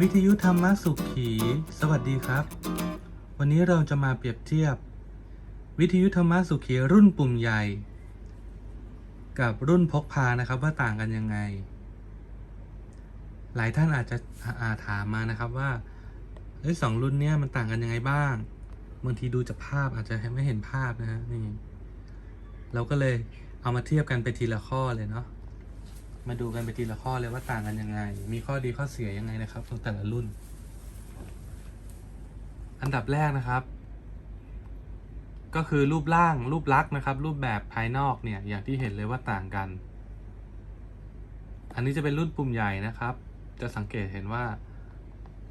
วิทยุธรรมสุขี สวัสดีครับ วันนี้เราจะมาเปรียบเทียบ วิทยุธรรมสุขีรุ่นปุ่มใหญ่ กับรุ่นพกพานะครับว่าต่างกันยังไง หลายท่านอาจจะอาถามมานะครับว่าเอ้ยสองรุ่นเนี้ยมันต่างกันยังไงบ้างบางทีดูจากภาพอาจจะไม่เห็นภาพนะฮะนี่เราก็เลยเอามาเทียบกันไปทีละข้อเลยเนาะ มาดูกันไปทีละข้อเลยว่าต่างกันยังไง มีข้อดีข้อเสียยังไงนะครับของแต่ละรุ่น อันดับแรกนะครับ ก็คือรูปร่างรูปลักษณ์นะครับ รูปแบบภายนอกเนี่ยอย่างที่เห็นเลยว่าต่างกัน อันนี้จะเป็นรุ่นปุ่มใหญ่นะครับ จะสังเกตเห็นว่า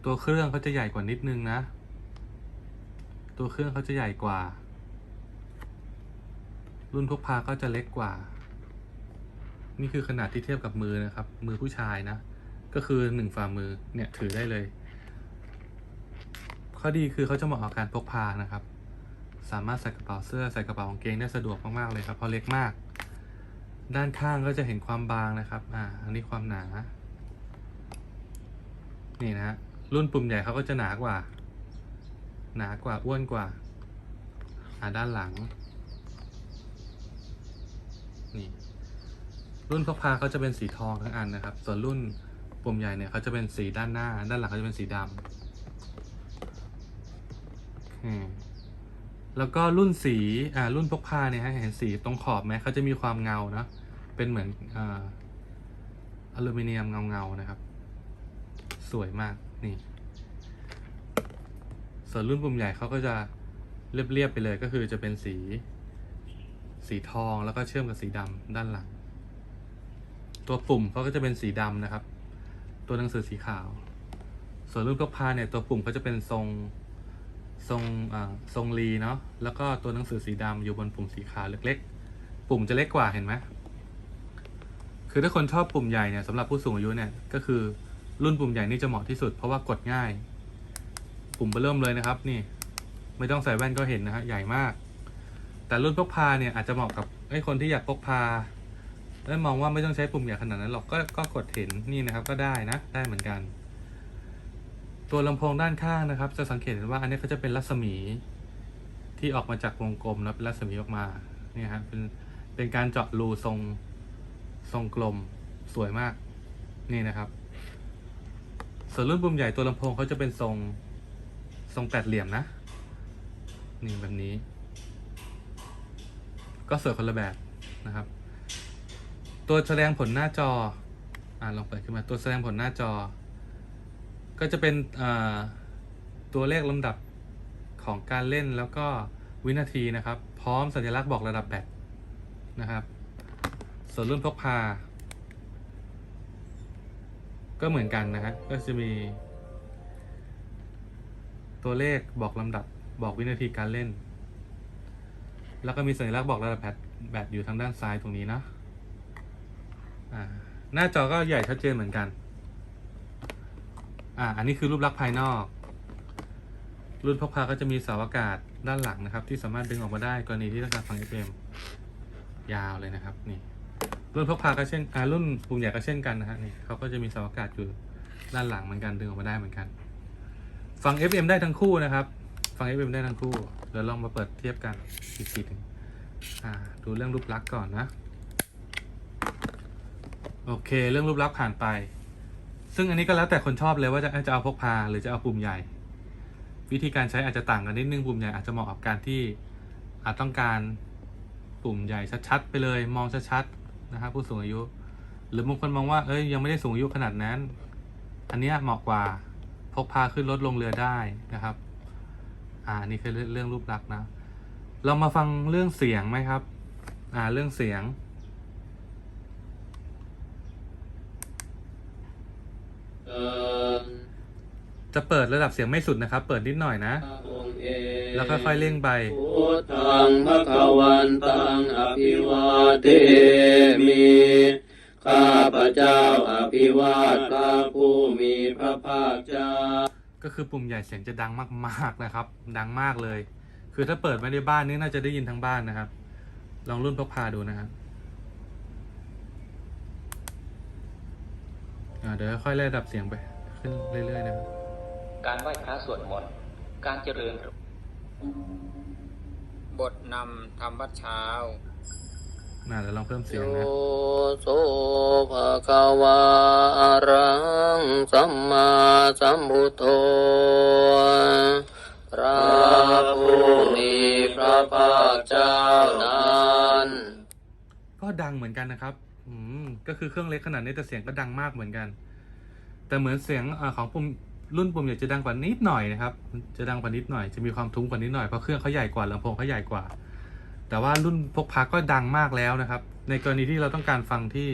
ตัวเครื่องเขาจะใหญ่กว่านิดนึงนะ ตัวเครื่องเขาจะใหญ่กว่า รุ่นพกพาก็จะเล็กกว่า นี่คือขนาดที่เทียบกับมือนะครับ มือผู้ชายนะ ก็คือหนึ่งฝ่ามือเนี่ยถือได้เลย ข้อดีคือเขาจะเหมาะกับการพกพานะครับ สามารถใส่กระเป๋าเสื้อใส่กระเป๋ากางเกงได้สะดวกมากๆเลยครับเพราะเล็กมาก ด้านข้างก็จะเห็นความบางนะครับอ่าอันนี้ความหนา นี่นะฮะรุ่นปุ่มใหญ่เขาก็จะหนากว่า หนากว่าอ้วนกว่าอ่าด้านหลังนี่ รุ่นพกพาเขาจะเป็นสีทองทั้งอันนะครับ ส่วนรุ่นปุ่มใหญ่เนี่ยเขาจะเป็นสีด้านหน้า ด้านหลังเขาจะเป็นสีดำอืมแล้วก็รุ่นสีอ่ารุ่นพกพาเนี่ยฮะเห็นสีตรงขอบไหมเขาจะมีความเงาเนาะเป็นเหมือนอ่าอลูมิเนียมเงาๆนะครับ สวยมากนี่ ส่วนรุ่นปุ่มใหญ่เขาก็จะเรียบๆไปเลยก็คือจะเป็นสี สีทองแล้วก็เชื่อมกับสีดำด้านหลัง ตัวปุ่มเขาก็จะเป็นสีดำนะครับ ตัวหนังสือสีขาว ส่วนรุ่นพกพาเนี่ยตัวปุ่มเขาจะเป็นทรงทรงทรงรีเนาะแล้วก็ตัวหนังสือสีดำอยู่บนปุ่มสีขาวเล็กๆ ปุ่มจะเล็กกว่าเห็นไหมคือถ้าคนชอบปุ่มใหญ่เนี่ยสำหรับผู้สูงอายุเนี่ยก็คือรุ่นปุ่มใหญ่นี่จะเหมาะที่สุด เพราะว่ากดง่าย ปุ่มเบอร์เริ่มเลยนะครับ นี่ ไม่ต้องใส่แว่นก็เห็นนะฮะใหญ่มาก แต่รุ่นพกพาเนี่ยอาจจะเหมาะกับไอ้คนที่อยากพกพา แล้วมองว่าไม่ต้องใช้ปุ่มใหญ่ขนาดนั้นหรอกก็ก็กดเห็นนี่นะครับก็ได้นะได้เหมือนกัน ตัวลำโพงด้านข้างนะครับ จะสังเกตเห็นว่าอันนี้เขาจะเป็นรัศมีที่ออกมาจากวงกลมแล้วเป็นรัศมีออกมาเนี่ยครับเป็นเป็นการเจาะรูทรงทรงกลมสวยมากนี่นะครับ ส่วนรุ่นปุ่มใหญ่ตัวลำโพงเขาจะเป็นทรงทรงแปดเหลี่ยมนะนี่แบบนี้ ก็สวยคนละแบบนะครับ ตัวแสดงผลหน้าจอ อ่าลองเปิดขึ้นมาตัวแสดงผลหน้าจอ ก็จะเป็นอ่าตัวเลขลำดับของการเล่นแล้วก็วินาทีนะครับ พร้อมสัญลักษณ์บอกระดับแบตนะครับ ส่วนรุ่นพกพา ก็เหมือนกันนะฮะก็จะมี ตัวเลขบอกลำดับบอกวินาทีการเล่น แล้วก็มีสัญลักษณ์บอกระดับแบตแบตอยู่ทางด้านซ้ายตรงนี้นะ หน้าจอก็ใหญ่ชัดเจนเหมือนกัน อ่า อันนี้คือรูปลักษณ์ภายนอก รุ่นพกพาก็จะมีเสาอากาศด้านหลังนะครับ ที่สามารถดึงออกมาได้กรณีที่ต้องการฟัง FM ยาวเลยนะครับ นี่ รุ่นพกพาก็เช่นอ่ารุ่นปุ่มใหญ่ก็เช่นกันนะฮะนี่เขาก็จะมีเสาอากาศอยู่ด้านหลังเหมือนกันดึงออกมาได้เหมือนกัน ฟัง FM ได้ทั้งคู่นะครับ ฟัง FM ได้ทั้งคู่เดี๋ยวลองมาเปิดเทียบกันอีกทีหนึงอ่า ดูเรื่องรูปลักษณ์ก่อนนะ โอเค เรื่องรูปลักษณ์ผ่านไป ซึ่งอันนี้ก็แล้วแต่คนชอบเลยว่าจะจะเอาพกพาหรือจะเอาปุ่มใหญ่ วิธีการใช้อาจจะต่างกันนิดนึงปุ่มใหญ่อาจจะเหมาะกับการที่อาจต้องการปุ่มใหญ่ชัดๆไปเลย มองชัดๆนะครับผู้สูงอายุ หรือบางคนมองว่าเอ้ยยังไม่ได้สูงอายุขนาดนั้น อันเนี้ยเหมาะกว่าพกพาขึ้นรถลงเรือได้นะครับ อ่านี่คือเรื่องรูปลักษณ์นะ เรามาฟังเรื่องเสียงไหมครับ อ่าเรื่องเสียง เอ่อ จะเปิดระดับเสียงไม่สุดนะครับ เปิดนิดหน่อยนะองค์เอแล้วค่อยๆเร่งไปพุทธังภคะวันตังอภิวาเทมิข้าพระเจ้าอภิวาทพระผู้มีพระภาคเจ้า ก็คือปุ่มใหญ่เสียงจะดังมากๆนะครับ ดังมากเลย คือถ้าเปิดไว้ในบ้านนี่น่าจะได้ยินทั้งบ้านนะครับ ลองรุ่นพกพาดูนะครับ อ่าเดี๋ยวค่อยๆไล่ระดับเสียงไป ขึ้นเรื่อยๆนะครับ การไหว้พระสวดมนต์ การเจริญ บทนำทำวัดเช้า น่าจะลองเพิ่มเสีโยยงนะโสภะคะวาอะระหังสัมมาสัมพุทโธพระผู้มีพระภาคเจ้านั้น ก็ดังเหมือนกันนะครับ อืม ก็คือเครื่องเล็กขนาดนี้แต่เสียงก็ดังมากเหมือนกัน แต่เหมือนเสียงอของปุ่มรุ่นปุ่มใหญ่จะดังกว่านิดหน่อยนะครับจะดังกว่านิดหน่อยจะมีความทุ้มกว่านิดหน่อยเพราะเครื่องเขาใหญ่กว่าลำโพงเขาใหญ่กว่า แต่ว่ารุ่นพกพาก็ดังมากแล้วนะครับ ในกรณีที่เราต้องการฟังที่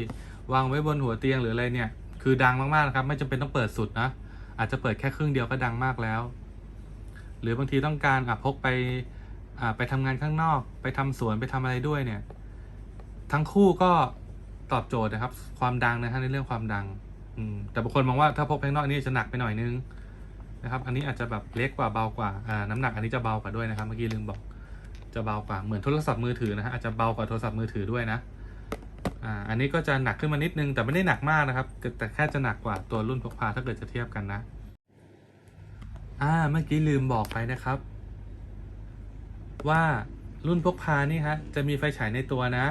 วางไว้บนหัวเตียงหรืออะไรเนี่ย คือดังมากๆนะครับ ไม่จำเป็นต้องเปิดสุดนะอาจจะเปิดแค่ครึ่งเดียวก็ดังมากแล้ว หรือบางทีต้องการอะพกไปอ่าไปทำงานข้างนอก ไปทำสวนไปทำอะไรด้วยเนี่ย ทั้งคู่ก็ ตอบโจทย์นะครับ ความดังนะฮะในเรื่องความดัง อืมแต่บางคนมองว่าถ้าพกไปข้างนอกนี่จะหนักไปหน่อยนึงนะครับ อันนี้อาจจะแบบเล็กกว่าเบากว่าอ่าน้ำหนักอันนี้จะเบากว่าด้วยนะครับเมื่อกี้ลืมบอกจะเบากว่าเหมือนโทรศัพท์มือถือนะฮะอาจจะเบากว่าโทรศัพท์มือถือด้วยนะอ่าอันนี้ก็จะหนักขึ้นมานิดนึงแต่ไม่ได้หนักมากนะครับ แต่แค่จะหนักกว่าตัวรุ่นพกพาถ้าเกิดจะเทียบกันนะอ่าเมื่อกี้ลืมบอกไปนะครับ ว่ารุ่นพกพานี่ฮะจะมีไฟฉายในตัวนะ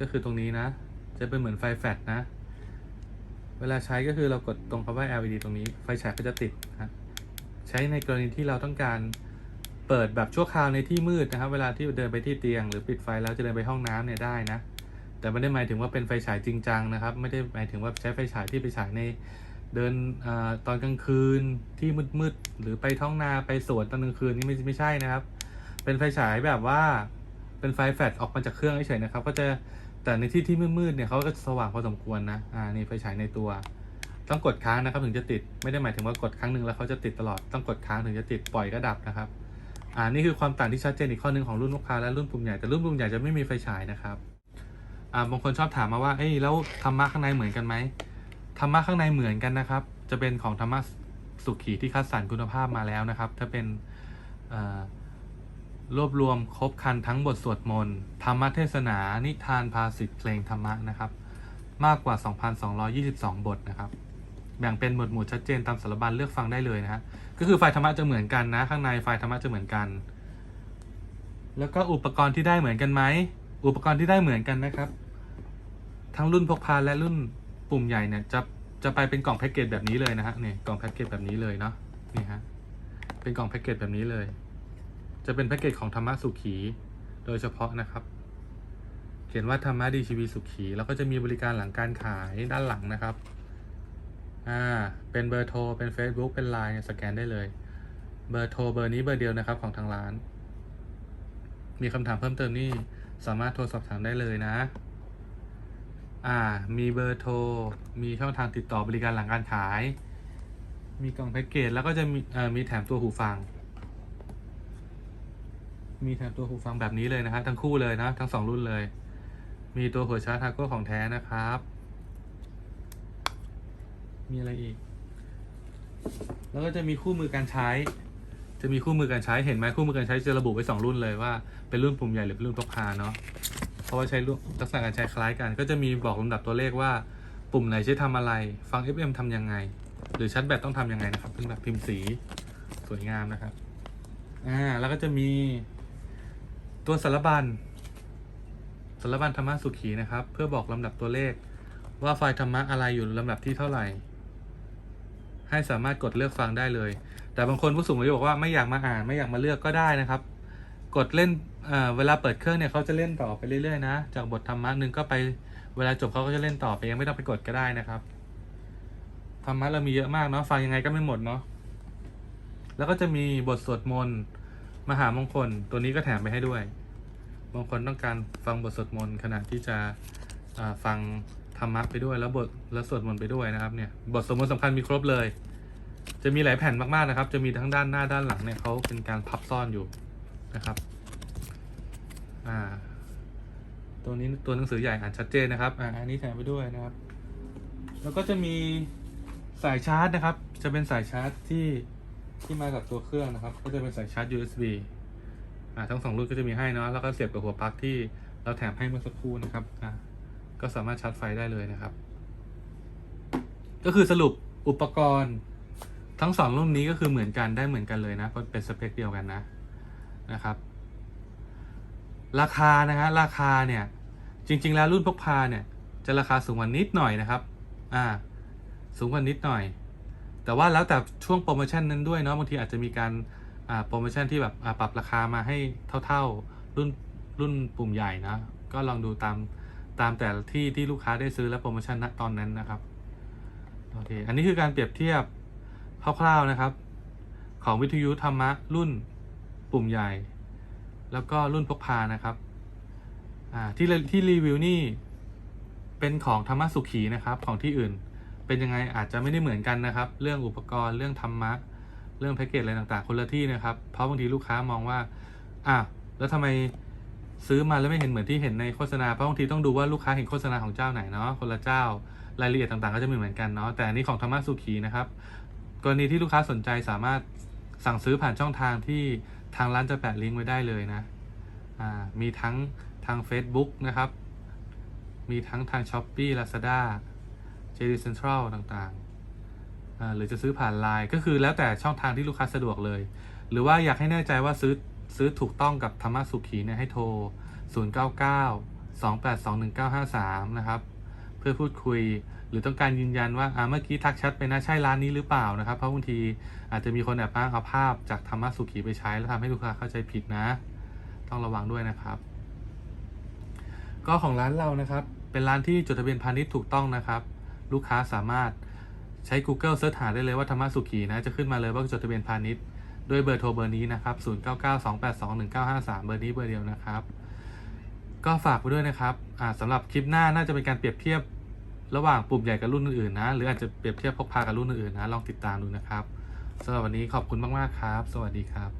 ก็คือตรงนี้นะ จะเป็นเหมือนไฟแฟลชนะ เวลาใช้ก็คือเรากดตรงคำว่า LED ตรงนี้ ไฟฉายก็จะติดนะใช้ในกรณีที่เราต้องการเปิดแบบชั่วคราวในที่มืดนะครับ เวลาที่เดินไปที่เตียง หรือปิดไฟแล้วจะเดินไปห้องน้ำเนี่ยได้นะ แต่ไม่ได้หมายถึงว่าเป็นไฟฉายจริงจังนะครับ ไม่ได้หมายถึงว่าใช้ไฟฉายที่ไปฉายในเดินอตอนกลางคืนที่มืดๆหรือไปท้องนาไปสวนตอนกลางคืนนี่ไม่ไม่ใช่นะครับ เป็นไฟฉายแบบว่าเป็นไฟแฟลชออกมาจากเครื่องเฉยๆนะครับ ก็จะ แต่ในที่ที่มืดๆเนี่ยเขาก็จะสว่างพอสมควรนะ อ่า นี่ไฟฉายในตัว ต้องกดค้างนะครับถึงจะติด ไม่ได้หมายถึงว่ากดครั้งหนึ่งแล้วเขาจะติดตลอด ต้องกดค้างถึงจะติด ปล่อยก็ดับนะครับ อ่า นี่คือความต่างที่ชัดเจนอีกข้อหนึ่งของรุ่นลูกค้าและรุ่นปุ่มใหญ่ แต่รุ่นปุ่มใหญ่จะไม่มีไฟฉายนะครับ อ่า บางคนชอบถามมาว่า เอ้ย แล้วธรรมะข้างในเหมือนกันไหมธรรมะข้างในเหมือนกันนะครับ จะเป็นของธรรมะสุขีที่คัดสรรคุณภาพมาแล้วนะครับ ถ้าเป็นอ่า รวบรวมครบคันทั้งบทสวดมนต์ธรรมเทศนา นิทานภาษิตเพลงธรรมะนะครับ มากกว่า 2,222 บทนะครับ แบ่งเป็นหมวดหมู่ชัดเจนตามสารบัญเลือกฟังได้เลยนะฮะก็คือไฟล์ธรรมะจะเหมือนกันนะ ข้างในไฟล์ธรรมะจะเหมือนกัน แล้วก็อุปกรณ์ที่ได้เหมือนกันไหมอุปกรณ์ที่ได้เหมือนกันนะครับ ทั้งรุ่นพกพาและรุ่นปุ่มใหญ่เนี่ยจะจะไปเป็นกล่องแพ็กเกจแบบนี้เลยนะฮะเนี่ยกล่องแพ็กเกจแบบนี้เลยเนาะนี่ฮะเป็นกล่องแพ็กเกจแบบนี้เลย จะเป็นแพ็กเกจของธรรมะสุขี โดยเฉพาะนะครับ เขียนว่าธรรมะดีชีวีสุขี แล้วก็จะมีบริการหลังการขายด้านหลังนะครับ อ่า เป็นเบอร์โทร เป็น Facebook เป็น Line เนี่ยสแกนได้เลย เบอร์โทรเบอร์นี้เบอร์เดียวนะครับของทางร้าน มีคำถามเพิ่มเติมนี่สามารถโทรสอบถามได้เลยนะ อ่า มีเบอร์โทร มีช่องทางติดต่อบริการหลังการขาย มีกล่องแพ็กเกจ แล้วก็จะมีมีแถมตัวหูฟัง มีแถมตัวหูฟังแบบนี้เลยนะฮะทั้งคู่เลยนะ ทั้งสองรุ่นเลย มีตัวหัวชาร์จทาโก้ของแท้นะครับ มีอะไรอีก แล้วก็จะมีคู่มือการใช้ จะมีคู่มือการใช้เห็นไหมคู่มือการใช้จะระบุไว้สองรุ่นเลยว่าเป็นรุ่นปุ่มใหญ่หรือเป็นรุ่นพกพาเนาะเพราะว่าใช้ลักษณะการใช้คล้ายกัน ก็จะมีบอกลำดับตัวเลขว่าปุ่มไหนใช้ทำอะไร ฟัง FM ทำยังไง หรือชาร์จแบตต้องทำยังไงนะครับเป็นแบบพิมพ์สีสวยงามนะครับ อ่า แล้วก็จะมี ตัวสารบัญสารบัญธรรมะสุขีนะครับ เพื่อบอกลำดับตัวเลข ว่าไฟล์ธรรมะอะไรอยู่ลำดับที่เท่าไหร่ ให้สามารถกดเลือกฟังได้เลย แต่บางคนผู้สูงอายุบอกว่าไม่อยากมาอ่านไม่อยากมาเลือกก็ได้นะครับ กดเล่นเเวลาเปิดเครื่องเนี่ยเขาจะเล่นต่อไปเรื่อยๆนะ จากบทธรรมะหนึ่งก็ไปเวลาจบเขาก็จะเล่นต่อไปยังไม่ต้องไปกดก็ได้นะครับธรรมะเรามีเยอะมากเนาะฟังยังไงก็ไม่หมดเนาะแล้วก็จะมีบทสวดมนต์ มหามงคลตัวนี้ก็แถมไปให้ด้วย บางคนต้องการฟังบทสวดมนต์ขณะที่จะฟังธรรมะไปด้วยแล้วบทแล้วสวดมนต์ไปด้วยนะครับเนี่ยบทสวดมนต์สำคัญมีครบเลย จะมีหลายแผ่นมากๆนะครับ จะมีทั้งด้านหน้าด้านหลังเนี่ยเขาเป็นการพับซ่อนอยู่นะครับอ่าตัวนี้ตัวหนังสือใหญ่อ่านชัดเจนนะครับอ่าอันนี้แถมไปด้วยนะครับ แล้วก็จะมีสายชาร์จนะครับ จะเป็นสายชาร์จที่ ที่มากับตัวเครื่องนะครับ ก็จะเป็นสายชาร์จ USB อ่าทั้งสองรุ่นก็จะมีให้เนาะแล้วก็เสียบกับหัวปลั๊กที่เราแถมให้เมื่อสักครู่นะครับอ่าก็สามารถชาร์จไฟได้เลยนะครับ ก็คือสรุปอุปกรณ์ทั้งสองรุ่นนี้ก็คือเหมือนกันได้เหมือนกันเลยนะเพราะเป็นสเปคเดียวกันนะนะครับ ราคานะฮะราคาเนี่ยจริง ๆ แล้วรุ่นพกพาเนี่ยจะราคาสูงกว่านิดหน่อยนะครับ อ่า สูงกว่านิดหน่อย แต่ว่าแล้วแต่ช่วงโปรโมชั่นนั้นด้วยเนาะบางทีอาจจะมีการโปรโมชั่นที่แบบปรับราคามาให้เท่าๆรุ่นรุ่นปุ่มใหญ่นะก็ลองดูตามตามแต่ที่ที่ลูกค้าได้ซื้อและโปรโมชั่นณตอนนั้นนะครับโอเคอันนี้คือการเปรียบเทียบคร่าวๆนะครับ ของวิทยุธรรมะรุ่นปุ่มใหญ่ แล้วก็รุ่นพกพานะครับที่ที่รีวิวนี่เป็นของธรรมะสุขีนะครับของที่อื่น เป็นยังไงอาจจะไม่ได้เหมือนกันนะครับ เรื่องอุปกรณ์เรื่องธรรมะ เรื่องแพ็กเกจอะไรต่างๆ คนละที่นะครับ เพราะบางทีลูกค้ามองว่าอะแล้วทำไมซื้อมาแล้วไม่เห็นเหมือนที่เห็นในโฆษณาเพราะบางทีต้องดูว่าลูกค้าเห็นโฆษณาของเจ้าไหนเนาะคนละเจ้ารายละเอียดต่างๆ ก็จะไม่เหมือนกันเนาะแต่อันนี้ของธรรมะสุขีนะครับ กรณีที่ลูกค้าสนใจสามารถสั่งซื้อผ่านช่องทางที่ทางร้านจะแปะลิงก์ไว้ได้เลยนะอ่ามีทั้งทาง Facebook นะครับ มีทั้งทาง s h อ p e e Lazada JD Central ต่างๆ หรือจะซื้อผ่านไลน์ก็คือแล้วแต่ช่องทางที่ลูกค้าสะดวกเลย หรือว่าอยากให้แน่ใจว่าซื้อซื้อถูกต้องกับธรรมสุขีเนี่ยให้โทร 099 282 1953 นะครับ เพื่อพูดคุยหรือต้องการยืนยันว่าเมื่อกี้ทักแชทไปนะใช่ร้านนี้หรือเปล่านะครับ เพราะบางทีอาจจะมีคนแอบอ้างเอาภาพจากธรรมสุขีไปใช้ แล้วทำให้ลูกค้าเข้าใจผิดนะ ต้องระวังด้วยนะครับ ก็ของร้านเรานะครับ เป็นร้านที่จดทะเบียนพาณิชย์ถูกต้องนะครับ ลูกค้าสามารถใช้ Google เสิร์ชหาได้เลยว่าธรรมะสุขีนะ จะขึ้นมาเลยว่าจดทะเบียนพาณิชย์ด้วยเบอร์โทรเบอร์นี้นะครับ 0992821953 เบอร์นี้เบอร์เดียวนะครับ ก็ฝากไปด้วยนะครับอ่าสำหรับคลิปหน้าน่าจะเป็นการเปรียบเทียบระหว่างปุ่มใหญ่กับรุ่นอื่นๆนะ หรืออาจจะเปรียบเทียบพกพากับรุ่นอื่นๆนะ ลองติดตามดูนะครับสำหรับวันนี้ขอบคุณมากๆครับ สวัสดีครับ